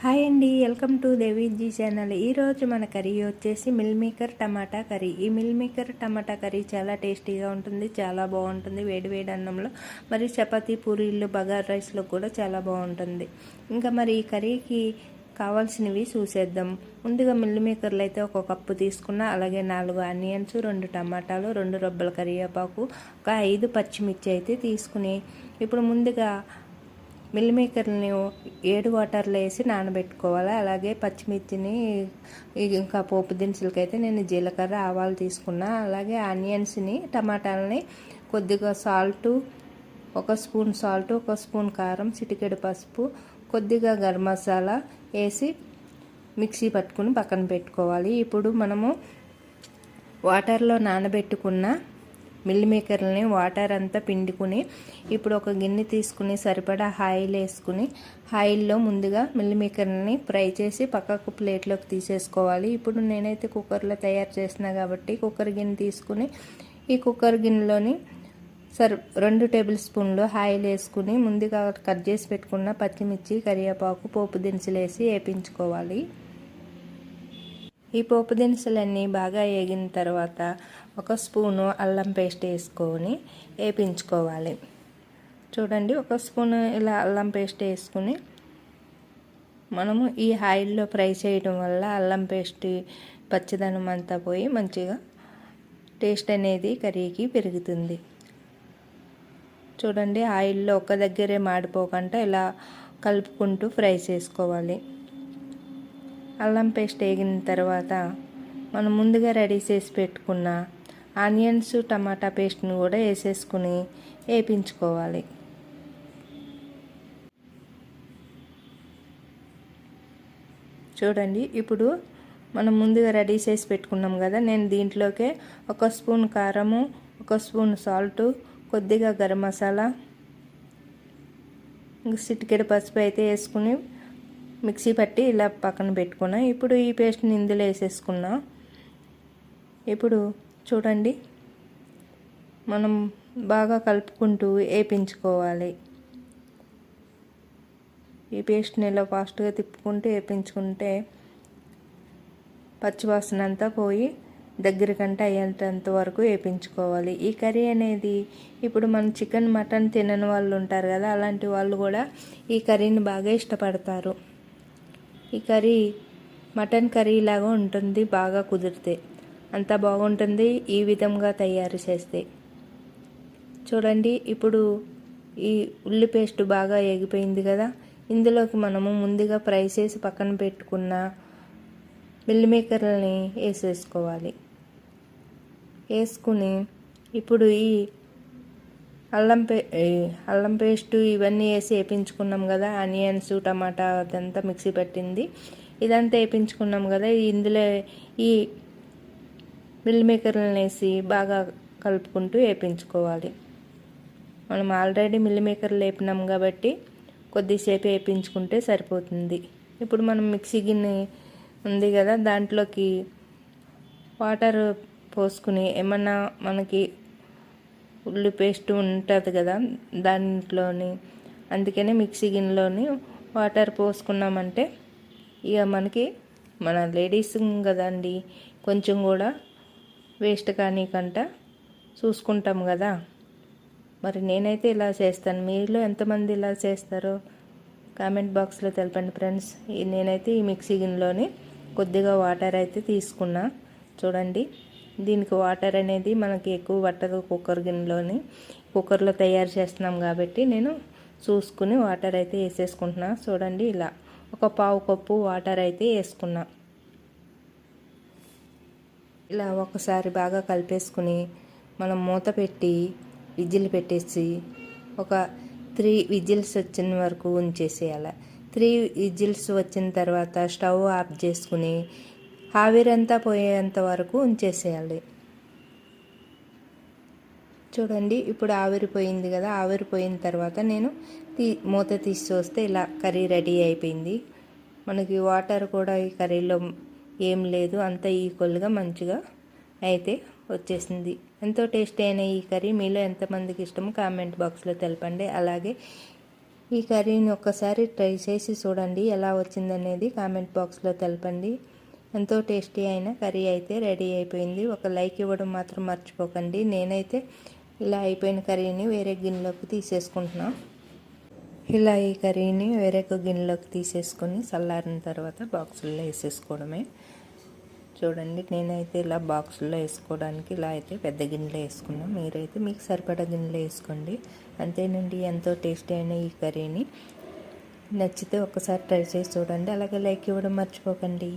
Hi అండి welcome to Deviji channel. ఈరోజు మన కర్రీ వచ్చేసి మిల్ మేకర్ టమాటా కర్రీ. ఈ మిల్ మేకర్ టమాటా కర్రీ చాలా టేస్టీగా ఉంటుంది చాలా బాగుంటుంది వేడి వేడి అన్నంలో. మరి చపాతీ పూరీలు బగార్ రైస్లో కూడా చాలా బాగుంటుంది. ఇంకా మరి ఈ కర్రీకి కావాల్సినవి చూసేద్దాం. ముందుగా మిల్ మేకర్లు అయితే ఒక కప్పు తీసుకున్న అలాగే నాలుగు ఆనియన్స్ రెండు టమాటాలు రెండు రొబ్బల కరివేపాకు ఒక ఐదు పచ్చిమిర్చి అయితే తీసుకుని ఇప్పుడు ముందుగా మిల్ మేకర్ని ఏడు వాటర్లో వేసి నానబెట్టుకోవాలి. అలాగే పచ్చిమిర్చిని ఇంకా పోపు దినుసులకి అయితే నేను జీలకర్ర ఆవాలు తీసుకున్నా. అలాగే ఆనియన్స్ని టమాటాలని కొద్దిగా సాల్టు ఒక స్పూన్ సాల్ట్ ఒక స్పూన్ కారం చిటికెడు పసుపు కొద్దిగా గరం మసాలా వేసి మిక్సీ పట్టుకుని పక్కన పెట్టుకోవాలి. ఇప్పుడు మనము వాటర్లో నానబెట్టుకున్న మిల్ మేకర్లని వాటర్ అంతా పిండుకుని ఇప్పుడు ఒక గిన్నె తీసుకుని సరిపడా ఆయిల్ వేసుకుని ఆయిల్లో ముందుగా మిల్ మేకర్ని ఫ్రై చేసి పక్కకు ప్లేట్లోకి తీసేసుకోవాలి. ఇప్పుడు నేనైతే కుక్కర్లో తయారు చేసిన కాబట్టి కుక్కర్ గిన్నె తీసుకుని ఈ కుక్కర్ గిన్నెలోని సర్ రెండు టేబుల్ స్పూన్లు ఆయిల్ వేసుకుని ముందుగా కట్ చేసి పెట్టుకున్న పచ్చిమిర్చి కరివేపాకు పోపు దినుసులు వేసి వేపించుకోవాలి. ఈ పోపు దినుసులన్నీ బాగా వేగిన తర్వాత ఒక స్పూను అల్లం పేస్ట్ వేసుకొని వేపించుకోవాలి. చూడండి ఒక స్పూన్ ఇలా అల్లం పేస్ట్ వేసుకుని మనము ఈ ఆయిల్లో ఫ్రై చేయడం వల్ల అల్లం పేస్ట్ పచ్చదనం అంతా పోయి మంచిగా టేస్ట్ అనేది కర్రీకి పెరుగుతుంది. చూడండి ఆయిల్లో ఒక దగ్గరే మాడిపోకుండా ఇలా కలుపుకుంటూ ఫ్రై చేసుకోవాలి. అల్లం పేస్ట్ వేగిన తర్వాత మనం ముందుగా రెడీ చేసి పెట్టుకున్న ఆనియన్స్ టమాటా పేస్ట్ని కూడా వేసేసుకుని వేపించుకోవాలి. చూడండి ఇప్పుడు మనం ముందుగా రెడీ చేసి పెట్టుకున్నాం కదా నేను దీంట్లోకే ఒక స్పూన్ కారము ఒక స్పూన్ సాల్ట్ కొద్దిగా గరం మసాలా సిటికెడు పసుపు అయితే వేసుకుని మిక్సీ పట్టి ఇలా పక్కన పెట్టుకున్నా. ఇప్పుడు ఈ పేస్ట్ని ఇందులో వేసేసుకున్నా. ఇప్పుడు చూడండి మనం బాగా కలుపుకుంటూ వేపించుకోవాలి. ఈ పేస్ట్ని ఇలా ఫాస్ట్గా తిప్పుకుంటూ వేపించుకుంటే పచ్చివాసన అంతా పోయి దగ్గరకంటే అయ్యేంత వరకు వేపించుకోవాలి. ఈ కర్రీ అనేది ఇప్పుడు మనం చికెన్ మటన్ తినని వాళ్ళు ఉంటారు కదా అలాంటి వాళ్ళు కూడా ఈ కర్రీని బాగా ఇష్టపడతారు. ఈ కర్రీ మటన్ కర్రీ లాగా ఉంటుంది బాగా కుదిరితే. అంత బాగుంటుంది ఈ విధంగా తయారు చేస్తే. చూడండి ఇప్పుడు ఈ ఉల్లి పేస్ట్ బాగా ఎగిపోయింది కదా. ఇందులోకి మనము ముందుగా ఫ్రై చేసి పక్కన పెట్టుకున్న మిల్లి మేకర్లని వేసేసుకోవాలి. వేసుకుని ఇప్పుడు ఈ అల్లం పే అల్లం పేస్ట్ ఇవన్నీ వేసి వేపించుకున్నాం కదా ఆనియన్స్ టమాటా అదంతా మిక్సీ పట్టింది. ఇదంతా వేపించుకున్నాం కదా ఇందులో ఈ మిల్ మేకర్లను వేసి బాగా కలుపుకుంటూ వేపించుకోవాలి. మనం ఆల్రెడీ మిల్ మేకర్లు వేపినాం కాబట్టి కొద్దిసేపు వేపించుకుంటే సరిపోతుంది. ఇప్పుడు మనం మిక్సీ గిన్నె ఉంది కదా దాంట్లోకి వాటర్ పోసుకుని ఏమన్నా మనకి ఉల్లి పేస్ట్ ఉంటుంది కదా దాంట్లోని. అందుకనే మిక్సీ గిన్నెలోని వాటర్ పోసుకున్నామంటే ఇక మనకి మన లేడీస్ కదండి కొంచెం కూడా వేస్ట్ కానీ కంట చూసుకుంటాం కదా. మరి నేనైతే ఇలా చేస్తాను. మీలో ఎంతమంది ఇలా చేస్తారో కామెంట్ బాక్స్లో తెలపండి ఫ్రెండ్స్. నేనైతే ఈ మిక్సీ గిన్నెలోని కొద్దిగా వాటర్ అయితే తీసుకున్నా. చూడండి. దీనికి వాటర్ అనేది మనకి ఎక్కువ పట్టదు కుక్కర్ గిన్నెలోని. కుక్కర్లో తయారు చేస్తున్నాం కాబట్టి నేను చూసుకుని వాటర్ అయితే వేసేసుకుంటున్నా. చూడండి ఇలా ఒక పావు కప్పు వాటర్ అయితే వేసుకున్నా. ఇలా ఒకసారి బాగా కలిపేసుకుని మనం మూత పెట్టి విజిల్ పెట్టేసి ఒక త్రీ విజిల్స్ వచ్చిన వరకు ఉంచేసేయాలి. త్రీ విజిల్స్ వచ్చిన తర్వాత స్టవ్ ఆఫ్ చేసుకుని ఆవిరంతా పోయేంత వరకు ఉంచేసేయాలి. చూడండి ఇప్పుడు ఆవిరిపోయింది కదా ఆవిరిపోయిన తర్వాత నేను తీ మూత తీసి చూస్తే ఇలా కర్రీ రెడీ అయిపోయింది. మనకి వాటర్ కూడా ఈ కర్రీలో ఏం లేదు అంత ఈక్వల్గా మంచిగా అయితే వచ్చేసింది. ఎంతో టేస్టీ అయిన ఈ కర్రీ మీలో ఎంతమందికి ఇష్టమో కామెంట్ బాక్స్లో తెలపండి. అలాగే ఈ కర్రీని ఒక్కసారి ట్రై చేసి చూడండి ఎలా వచ్చిందనేది కామెంట్ బాక్స్లో తెలపండి. ఎంతో టేస్టీ అయిన కర్రీ అయితే రెడీ అయిపోయింది. ఒక లైక్ ఇవ్వడం మాత్రం మర్చిపోకండి. నేనైతే ఇలా అయిపోయిన కర్రీని వేరే గిన్నెలోకి తీసేసుకుంటున్నాను ఇలా ఈ కర్రీని వేరే ఒక గిన్నెలోకి తీసేసుకొని చల్లారిన తర్వాత బాక్సుల్లో వేసేసుకోవడమే. చూడండి నేనైతే ఇలా బాక్సుల్లో వేసుకోవడానికి ఇలా అయితే పెద్ద గిన్నెలో వేసుకున్నాను మీరైతే మీకు సరిపడా గిన్నెలో వేసుకోండి. అంతేనండి ఎంతో టేస్టీ అయిన ఈ కర్రీని. నచ్చితే ఒకసారి ట్రై చేసి చూడండి. అలాగే లైక్ ఇవ్వడం మర్చిపోకండి.